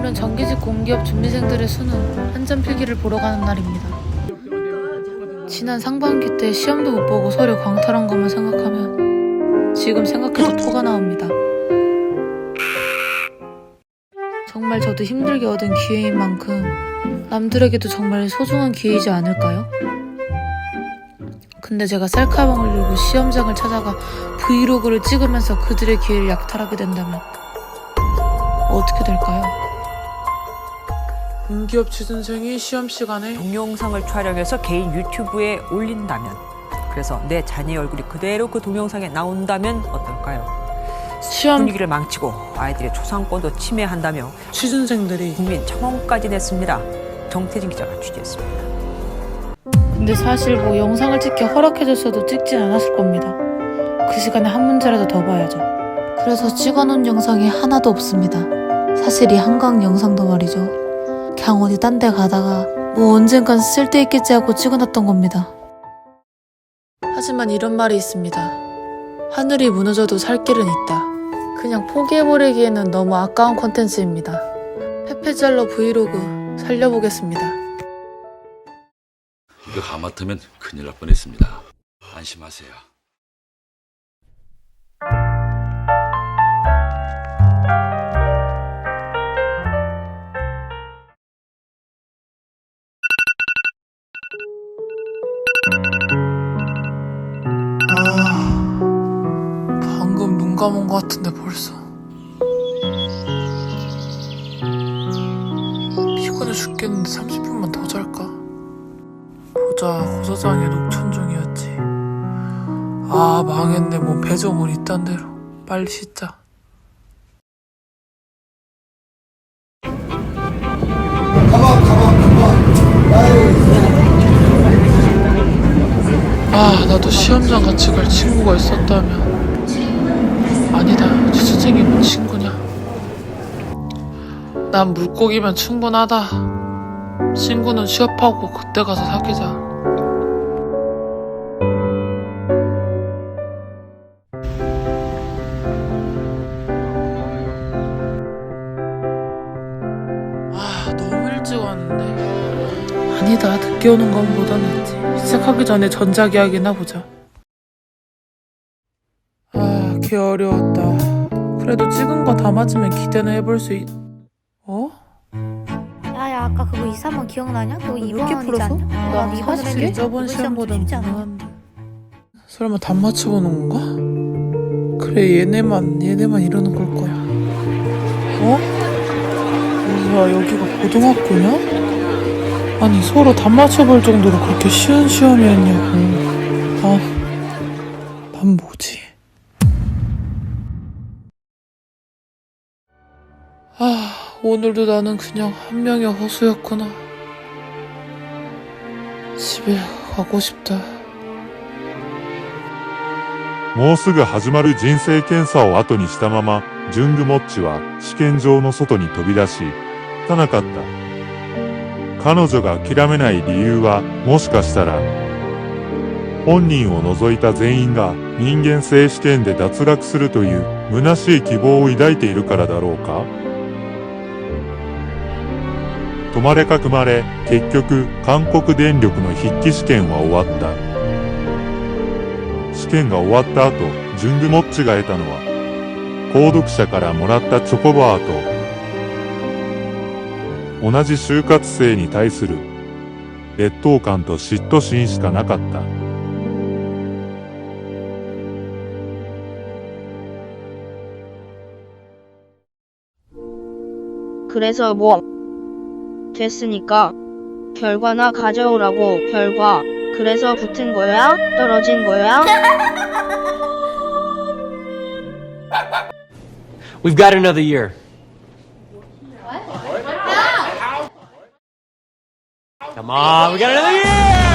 오늘은 정규직 공기업 준비생들의 수능 한점 필기를 보러 가는 날입니다. 지난 상반기 때 시험도 못 보고 서류 광탈한 것만 생각하면 지금 생각해도 토가 나옵니다. 정말 저도 힘들게 얻은 기회인 만큼 남들에게도 정말 소중한 기회이지 않을까요? 근데 제가 셀카봉을 들고 시험장을 찾아가 브이로그를 찍으면서 그들의 기회를 약탈하게 된다면 어떻게 될까요? 공기업 취준생이 시험 시간에 동영상을 촬영해서 개인 유튜브에 올린다면 그래서 내 자녀의 얼굴이 그대로 그 동영상에 나온다면 어떨까요? 시험 분위기를 망치고 아이들의 초상권도 침해한다며 취준생들이 국민 청원까지 냈습니다. 정태진 기자가 취재했습니다. 근데 사실 뭐 영상을 찍게 허락해줬어도 찍진 않았을 겁니다. 그 시간에 한 문제라도 더 봐야죠. 그래서 찍어놓은 영상이 하나도 없습니다. 사실 이 한강 영상도 말이죠. 그냥 어디 딴 데 가다가 뭐 언젠간 쓸데있겠지 하고 찍어놨던 겁니다. 하지만 이런 말이 있습니다. 하늘이 무너져도 살 길은 있다. 그냥 포기해버리기에는 너무 아까운 콘텐츠입니다. 페페젤러 브이로그 살려보겠습니다. 이거 하마터면 큰일 날 뻔했습니다. 안심하세요. 눈 감은 것 같은데 벌써. 피곤해 죽겠는데 30분만 더 잘까? 보자 고사장의 녹천 중이었지. 아 망했네. 뭐 배정은 이딴 대로. 빨리 씻자. 아 나도 시험장 같이 갈 친구가 있었다면 아니다. 취준생이면 친구냐? 난 물고기면 충분하다. 친구는 취업하고 그때 가서 사귀자. 아 너무 일찍 왔는데. 아니다. 늦게 오는 것보다 낫지 시작하기 전에 전자기약이나 보자 아걔 어려웠다 그래도 찍은 거 다 맞으면 기대는 해볼 수 있... 어? 야야 아까 그거 2, 3번 기억나냐? 그거 왜 2번 이렇게 풀었어? 난나 사실 저번 시험보다 쉽지 않아. 무난한데 설마 답 맞춰보는 건가? 그래 얘네만 얘네만 이러는 걸 거야 어? 뭐야 여기가 고등학교냐? 아니 서로 답 맞춰볼 정도로 그렇게 쉬운 시험이었냐고 아, 난 뭐지? 오늘도 나는 그냥 한 명의 허수였구나 집에 가고 싶다 もうすぐ始まる人生検査を後にしたまま、ジュングモッチは試験場の外に飛び出し、立たなかった。彼女が諦めない理由は、もしかしたら、本人を除いた全員が人間性試験で脱落するという虚しい希望を抱いているからだろうか 止まれかくまれ、結局、韓国電力の筆記試験は終わった。試験が終わった後、ジュングモッチが得たのは、購読者からもらったチョコバーと、同じ就活生に対する、劣等感と嫉妬心しかなかった。 그래서 뭐 됐으니까 결과나 가져오라고 결과 그래서 붙은 거야? 떨어진 거야? We've got another year. Come on, we got another year!